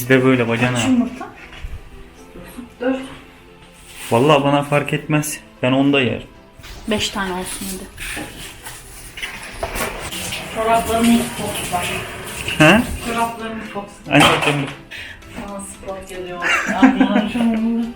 Bizde böyle bacana. Kaç yumurta? 4. Vallahi bana fark etmez. Ben onda yer. 5 tane olsun hadi. Çoraplarımın kokusu var. He? Çoraplarımın kokusu. Anne bakayım. Bana spot geliyor. Allah'ım.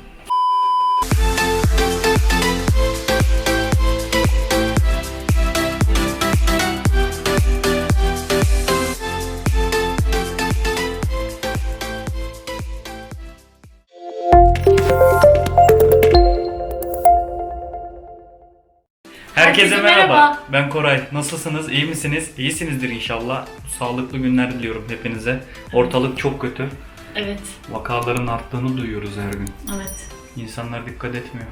Herkese merhaba. Ben Koray. Nasılsınız? İyi misiniz? İyisinizdir inşallah. Sağlıklı günler diliyorum hepinize. Ortalık çok kötü. Evet, Vakaların arttığını duyuyoruz her gün. evet. İnsanlar dikkat etmiyor.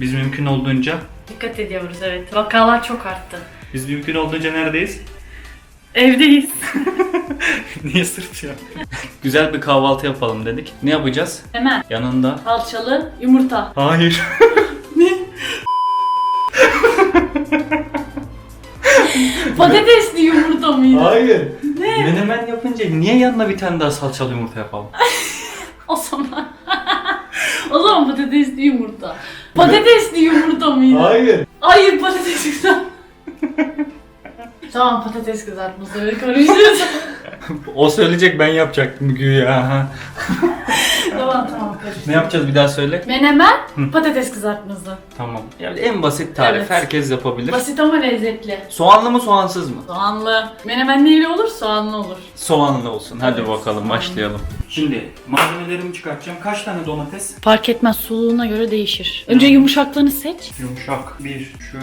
Biz mümkün olduğunca Dikkat ediyoruz evet. Vakalar çok arttı. biz mümkün olduğunca neredeyiz? Evdeyiz. Niye sırtıyor? Güzel bir kahvaltı yapalım dedik. Ne yapacağız? Hemen. Yanında. Salçalı yumurta. Hayır. Patatesli yumurta mıydı? Hayır. Ne? Menemen yapınca niye yanına bir tane daha salçalı yumurta yapalım? O zaman. o zaman patatesli yumurta. Patatesli yumurta mıydı? Hayır. Hayır patates kızartması. tamam patates kızartması öyle karıştırırız. O söyleyecek ben yapacaktım güya. Tamam tamam ne yapacağız bir daha söyle. Menemen patates kızartması. Tamam. Yani en basit tarif Evet. herkes yapabilir. Basit ama lezzetli. Soğanlı mı soğansız mı? Soğanlı. Menemen neyle olur? Soğanlı olur. Soğanlı olsun. Hadi Evet, bakalım soğanlı. başlayalım. Şimdi malzemelerimi çıkartacağım. Kaç tane domates? Fark etmez suluğuna göre değişir. Önce yumuşaklığını seç. Yumuşak. Bir. Şu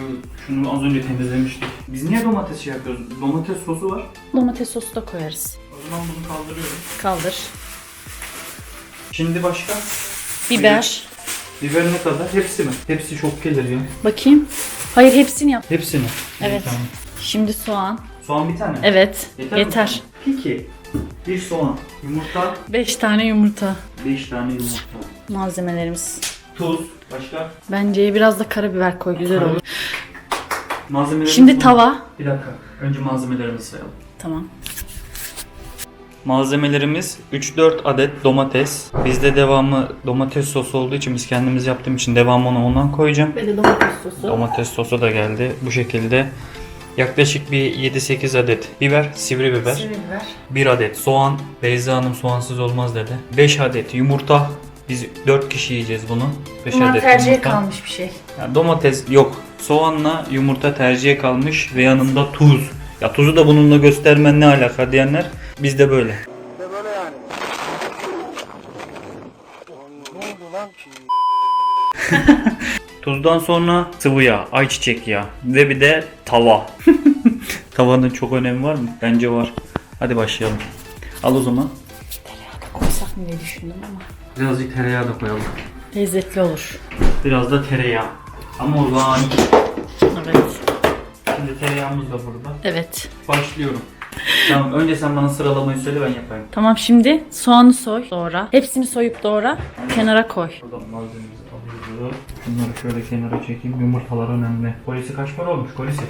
şunu az önce temizlemiştik. Biz niye domates şey yapıyoruz? Domates sosu var. Domates sosu da koyarız. O zaman bunu kaldırıyorum. Kaldır. Şimdi başka? Biber. Biber ne kadar? Hepsi mi? Hepsi çok gelir ya. Bakayım. Hayır hepsini yap. Hepsi mi? Evet. Tamam. Şimdi soğan. Soğan bir tane. Evet. Yeter. Yeter. mi? Peki. Bir soğan. Yumurta. 5 tane yumurta. 5 tane yumurta. Malzemelerimiz. Tuz. Başka? Bence biraz da karabiber koy güzel olur. Malzemelerimiz Şimdi bunlar. tava. Bir dakika. Önce malzemelerimizi sayalım. Tamam. Malzemelerimiz 3-4 adet domates. Bizde devamı domates sosu olduğu için biz kendimiz yaptığım için devamını ondan koyacağım. Ve de domates sosu. Domates sosu da geldi. Bu şekilde yaklaşık bir 7-8 adet biber, sivri biber. Sivri biber. 1 adet soğan. Beyza Hanım soğansız olmaz dedi. 5 adet yumurta. Biz 4 kişi yiyeceğiz bunu. 5 Bunlar adet tercihe yumurta. kalmış bir şey. Yani domates yok. Soğanla yumurta tercihe kalmış ve yanında tuz. Ya tuzu da bununla göstermen ne alaka diyenler bizde böyle. Tuzdan sonra sıvı yağ, ayçiçek yağı ve bir de tava. Tavanın çok önemi var mı? Bence var. Hadi başlayalım. Al o zaman. Tereyağı da koysak mı diye düşündüm ama. Birazcık tereyağı da koyalım. Lezzetli olur. Biraz da tereyağı. Ama organik. Evet. Şimdi tereyağımız da burada. Evet. Başlıyorum. Tamam önce sen bana sıralamayı söyle ben yapayım. Tamam şimdi soğanı soy doğra. Hepsini soyup doğra. Kenara koy. Buradan malzememizi alıyoruz. Bunları şöyle kenara çekeyim. Yumurtalar önemli. Kolisi kaç para olmuş kolisi?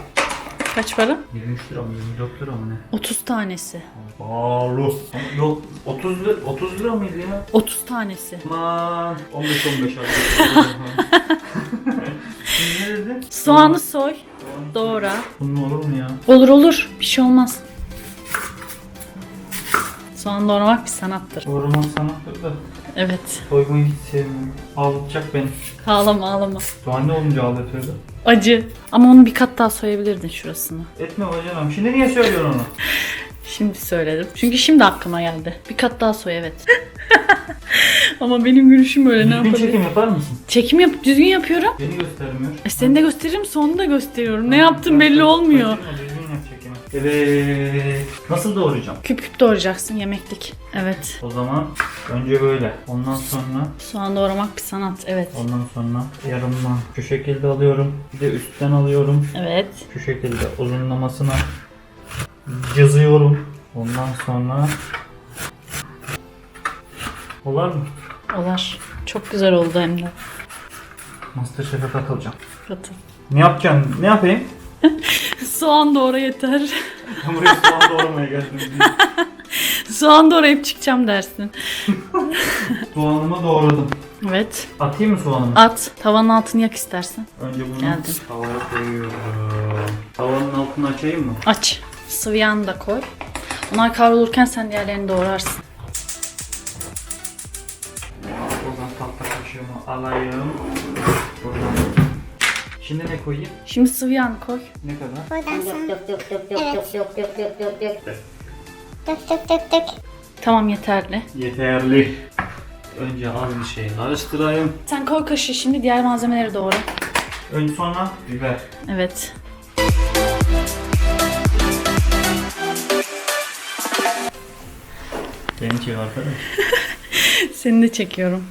Kaç para? 23 lira mı 24 lira mı ne? 30 tanesi. Pahalı. Ama Yok 30 lira, 30 lira mıydı ya? 30 tanesi. Aman 15 15 abi. Şimdi ne dedi? Soğanı soy. Doğra. Bunun olur mu ya? Olur olur. Bir şey olmaz. Soğan doğramak bir sanattır. Doğraman sanattır da Evet. soymayı hiç sevmiyorum. Ağlatacak beni. Ağlama ağlama. Soğan ne olunca ağlatıyordu? Acı. Ama onu bir kat daha soyabilirdin şurasını. Etme bacanam. Şimdi niye söylüyorsun onu? Şimdi söyledim. Çünkü şimdi aklıma geldi. Bir kat daha soy evet. Ama benim gülüşüm öyle ne Düzgün yapabilirim? çekim yapar mısın? Çekim yap, düzgün yapıyorum. Beni göstermiyor. E seni de gösteririm, sonunu da gösteriyorum. Ne yaptım belli olmuyor. Kaçırma, çekimi. Evet. Nasıl doğrayacağım? Küp küp doğrayacaksın yemeklik. Evet. O zaman önce böyle. Ondan sonra Soğan doğramak bir sanat. Evet. ondan sonra yarımdan şu şekilde alıyorum. Bir de üstten alıyorum. Evet. Şu şekilde uzunlamasına yazıyorum. Ondan sonra Olar mı? Olar. Çok güzel oldu hem de. Masterchef'e katılacağım. Katıl. Ne yapacaksın? Ne yapayım? Soğan doğra yeter. Ben buraya soğan doğramaya geldim. Soğan doğrayıp çıkacağım dersin. Soğanımı doğradım. Evet. Atayım mı soğanımı? At. Tavanın altını yak istersen. Önce bunu Geldim. tavaya koyuyorum. Tavanın altını açayım mı? Aç. Sıvı yağını da koy. Onlar kavrulurken sen diğerlerini doğrarsın. Buradan tahta kaşığımı alayım. Şimdi ne koyayım? Şimdi sıvı yağını koy. Ne kadar? Buradan Dök sonra. dök dök dök dök Evet. dök dök dök dök dök. Tamam yeterli. Yeterli. Önce az bir şey karıştırayım. Sen koy kaşığı şimdi diğer malzemeleri doğra. Önce sonra biber. Evet. Beni çevir arkadaş. Seni de çekiyorum.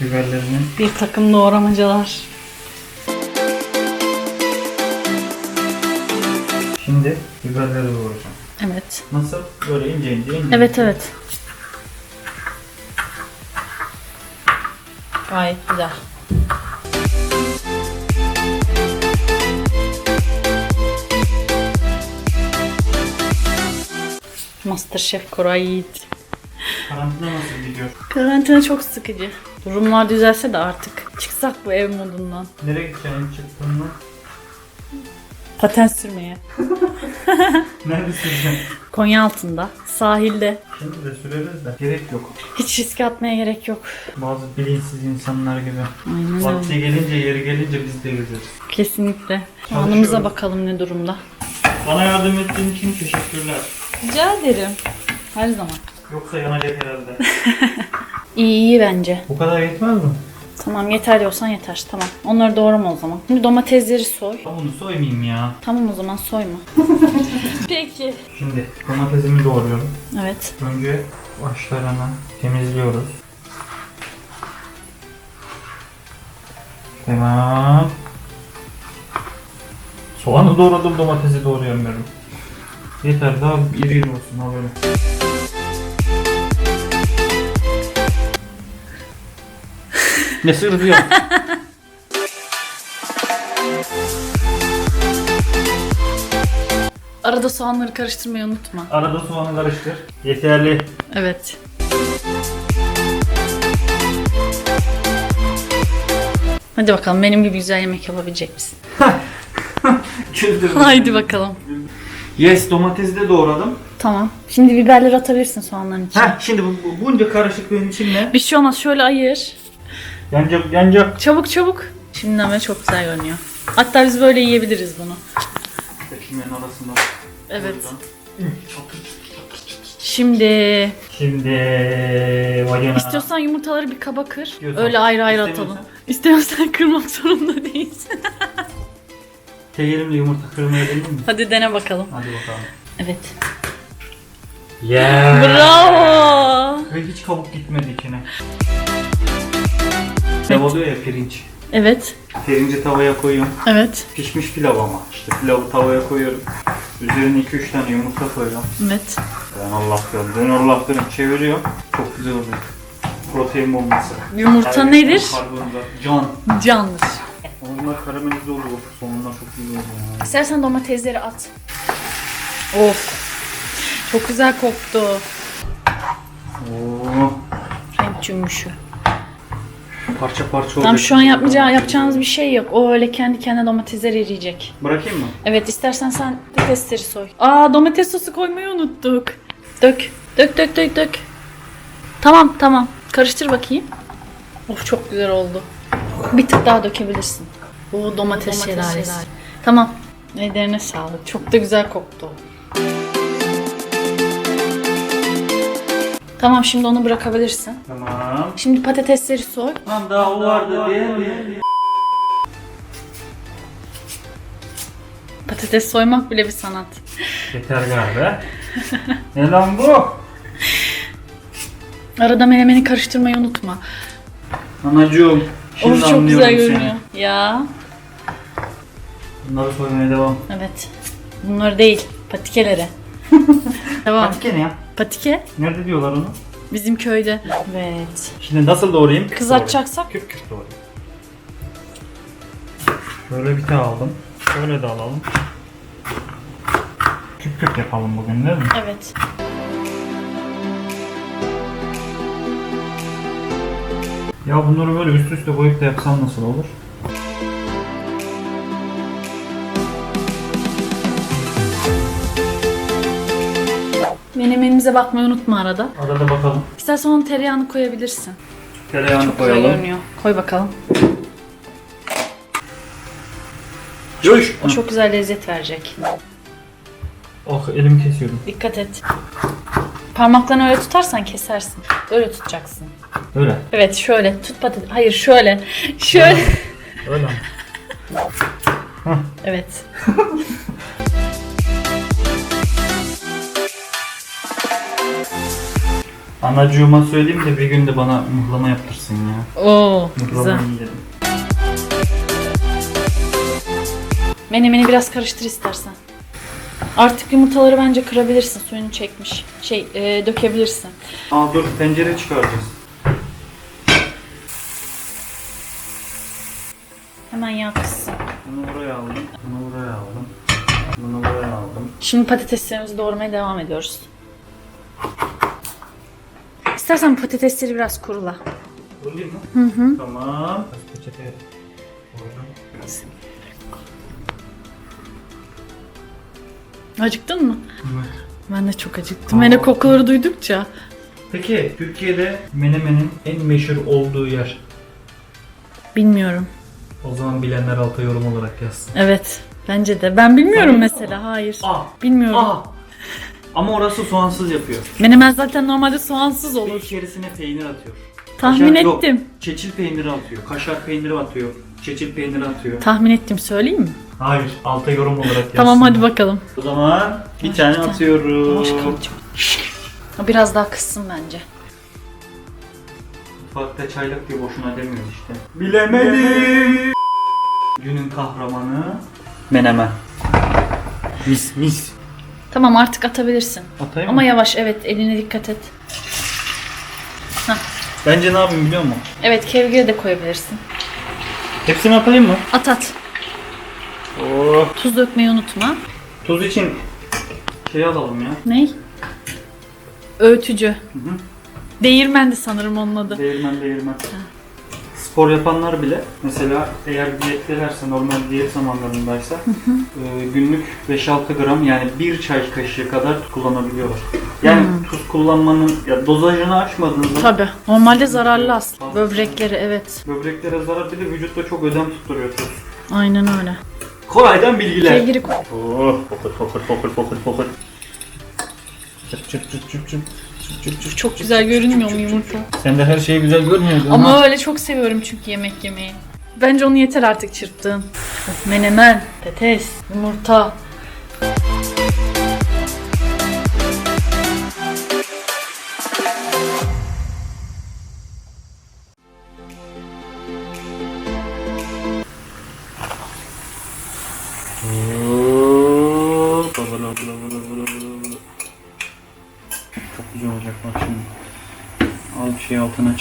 Biberlerinin Bir takım doğramacalar. Şimdi biberleri doğrayacağım. Evet. Nasıl? Böyle ince ince ince. Evet evet. Gayet güzel. Masterchef Koray Yiğit. Karantina nasıl gidiyor? Karantina çok sıkıcı. Durumlar düzelse de artık çıksak bu ev modundan. Nereye gideceksin çıktın mı? Paten sürmeye. Nerede süreceksin? Konya altında, sahilde. Şimdi de süreriz de. Gerek yok. Hiç riske atmaya gerek yok. Bazı bilinçsiz insanlar gibi. Aynen. Vakti gelince yeri gelince biz de gideriz. Kesinlikle. Anımıza bakalım ne durumda. Bana yardım ettiğin için teşekkürler. Rica ederim. Her zaman. Yoksa yanacak herhalde. İyi iyi bence. Bu kadar yetmez mi? Tamam yeter diyorsan yeter. Tamam. Onları doğrama o zaman. Şimdi domatesleri soy. Ben bunu soymayayım ya. Tamam o zaman soyma. Peki. Şimdi domatesimi doğruyorum. Evet. Önce başlarını temizliyoruz. Tamam. Soğanı doğradım, domatesi ben. Yeter daha iri olsun ha ne sırrıyor? Arada soğanları karıştırmayı unutma. Arada soğanı karıştır. Yeterli. Evet. Hadi bakalım benim gibi güzel yemek yapabilecek misin? Güldürdüm. Haydi bakalım. Yes domatesi de doğradım. Tamam. Şimdi biberleri atabilirsin soğanların içine. Heh şimdi bu, bu- bunca karışıklığın içinde Bir şey olmaz şöyle ayır. Yanacak yanacak. Çabuk çabuk. Şimdi ama çok güzel görünüyor. Hatta biz böyle yiyebiliriz bunu. Ekmeğin arasında. Evet. Şimdi Şimdi vajana. istiyorsan yumurtaları bir kaba kır. İstiyorsan. Öyle ayrı ayrı İstemiyorsan. atalım. İstiyorsan kırmak zorunda değilsin. Tek elimle yumurta kırmaya deneyim mi? Hadi dene bakalım. Hadi bakalım. Evet. Yeah. Bravo. Ve hiç kabuk gitmedi içine. Pilav oluyor ya pirinç. Evet. Pirinci tavaya koyuyorum. Evet. Pişmiş pilav ama. İşte pilavı tavaya koyuyorum. Üzerine 2-3 tane yumurta koyuyorum. Evet. Ben Allah gördüm. Allah. Çeviriyorum. Çok güzel oluyor. Protein bombası. Yumurta Her nedir? Karbonhidrat. Can. Candır. Onlar karamelize oluyor. Sonunda çok iyi oluyor. ya. İstersen domatesleri at. Of. Çok güzel koktu. Oo. Renk cümbüşü. Parça parça olacak. Tam şu an yapmayacağı, yapacağınız bir şey yok. O öyle kendi kendine domatesler eriyecek. Bırakayım mı? Evet istersen sen domatesleri soy. Aa domates sosu koymayı unuttuk. Dök. Dök dök dök dök. Tamam tamam. Karıştır bakayım. Of çok güzel oldu. Bir tık daha dökebilirsin. Bu domates, şelalesi. Tamam. Ellerine sağlık. Çok da güzel koktu. Tamam şimdi onu bırakabilirsin. Tamam. Şimdi patatesleri soy. Lan daha o vardı diye mi? Patates soymak bile bir sanat. Yeter galiba. ne lan bu? Arada menemeni karıştırmayı unutma. Anacığım. Şimdi Of çok güzel seni. görünüyor. Ya Bunları soymaya devam. evet. Bunları değil, patikeleri. Devam. Patike ne ya? Patike Nerede diyorlar onu? bizim köyde. Evet. Şimdi nasıl doğrayayım? Kızartacaksak Küp küp doğrayayım. Böyle bir tane aldım. Şöyle de alalım. Küp küp yapalım bugün değil mi? evet. Ya bunları böyle üst üste koyup da yapsam nasıl olur? Menemenimize bakmayı unutma arada. Arada bakalım. İstersen onun tereyağını koyabilirsin. Tereyağını Güzel koyalım. görünüyor. Koy bakalım. Yoş. O çok güzel lezzet verecek. Oh elim kesiyordum. Dikkat et. Parmaklarını öyle tutarsan kesersin. Böyle tutacaksın. Öyle. Evet şöyle tut patates. Hayır şöyle. Şöyle. Öyle mi? evet. Anacığıma söyleyeyim de bir gün de bana mıhlama yaptırsın ya. Oo güzel. Mıhlama yiyelim. Menemeni biraz karıştır istersen. Artık yumurtaları bence kırabilirsin. Suyunu çekmiş. Şey e, dökebilirsin. Aa dur tencere çıkaracağız. Hemen yağ kızsın. Bunu buraya aldım. Bunu buraya aldım. Bunu buraya aldım. Şimdi patateslerimizi doğramaya devam ediyoruz. İstersen patatesleri biraz kurula. Kuruluyum mu? Hı hı. Tamam. Peçete. Acıktın mı? Evet. Ben de çok acıktım. Ben de kokuları duydukça. Peki Türkiye'de menemenin en meşhur olduğu yer. Bilmiyorum. O zaman bilenler alta yorum olarak yazsın. Evet. Bence de. Ben bilmiyorum Sen mesela. Hayır. Aa. Bilmiyorum. Aa. Ama orası soğansız yapıyor. Menemen zaten normalde soğansız Ve olur. içerisine peynir atıyor. Tahmin Kaşar- yok, ettim. Çeçil peyniri atıyor. Kaşar peyniri atıyor. Çeçil peyniri atıyor. Tahmin ettim. Söyleyeyim mi? Hayır. Alta yorum olarak yazsın. Tamam hadi bakalım. O zaman bir tane tane. atıyorum. O Biraz daha kıssın bence. Mutfakta çaylak diye boşuna demiyoruz işte. Bilemedim. Günün kahramanı. Menemen. Mis mis. Tamam artık atabilirsin. Atayım Ama mı? yavaş evet eline dikkat et. Bence ne yapayım biliyor musun? Evet kevgiri de koyabilirsin. Hepsini atayım mı? At at. Oh. Tuz dökmeyi unutma. Tuz için şey alalım ya. Ney? Öğütücü. Değirmendi sanırım onun adı. Değirmen değirmen. Spor yapanlar bile mesela eğer diyettelerse normal diyet zamanlarındaysa e, günlük 5-6 gram yani bir çay kaşığı kadar kullanabiliyorlar. Yani tuz kullanmanın ya dozajını aşmadığın zaman Tabi. Normalde zararlı aslında. Böbrekleri evet. böbreklere zarar bir de vücutta çok ödem tutturuyor tuz. Aynen öyle. Kolaydan bilgiler. Kevgiri koy. Oh, fokur fokur fokur fokur fokur. Çıp çıp çıp çıp çıp. Çok güzel görünmüyor mu yumurta? Sen de her şeyi güzel görmüyordun Ama öyle çok seviyorum çünkü yemek yemeyi. Bence onu yeter artık çırptığın. Menemen, patates, yumurta.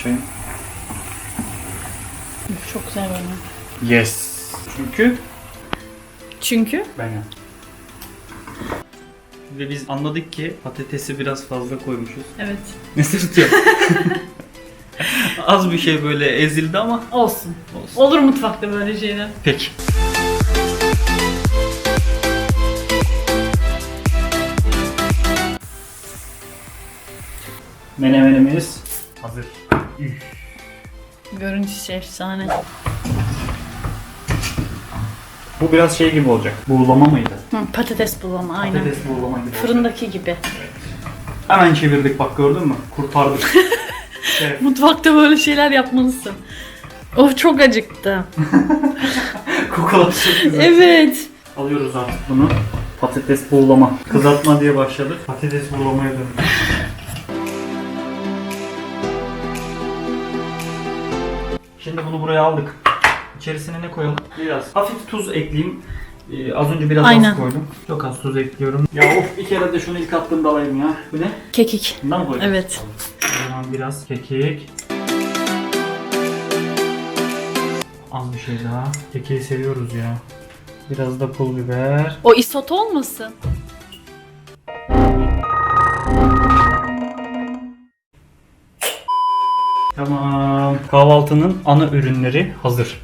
Çayım. Çok güzel görünüyor. Yes. Çünkü Çünkü ben yaptım. Ve biz anladık ki patatesi biraz fazla koymuşuz. evet Ne sırtıyor? Az bir şey böyle ezildi ama olsun. olsun. Olur mutfakta böyle şeyler. Peki. Menemenimiz. Görüntüsü efsane. Bu biraz şey gibi olacak. Buğulama mıydı? Hı, patates bulama aynen. Patates buğulama gibi olacak. Fırındaki gibi. Hemen çevirdik bak gördün mü? Kurtardık. evet. Mutfakta böyle şeyler yapmalısın. Of çok acıktı. Kokular çok güzel. Evet. Alıyoruz artık bunu. Patates buğulama. Kızartma diye başladık. Patates buğulamaya döndük. Bunu buraya aldık. İçerisine ne koyalım? Biraz hafif tuz ekleyeyim. Ee, az önce biraz Aynen. az koydum. Çok az tuz ekliyorum. Ya of bir kere de şunu ilk attığımda alayım ya. Bu ne? Kekik. Bundan mı koydun? Evet. O zaman biraz kekik. Az bir şey daha. Kekiği seviyoruz ya. Biraz da pul biber. O isot olmasın? Kahvaltının ana ürünleri hazır.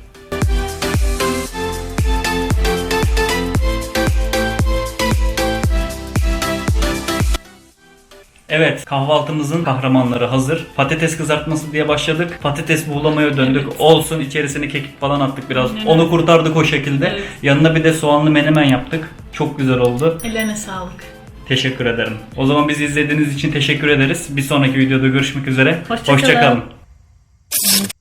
Evet, kahvaltımızın kahramanları hazır. Patates kızartması diye başladık. Patates buğulamaya döndük. Olsun içerisine kekik falan attık biraz. Evet. Onu kurtardık o şekilde. Evet. Yanına bir de soğanlı menemen yaptık. Çok güzel oldu. Ellerine sağlık. Teşekkür ederim. O zaman bizi izlediğiniz için teşekkür ederiz. Bir sonraki videoda görüşmek üzere. Hoşça kalın. Hoşça kalın. Mm-hmm.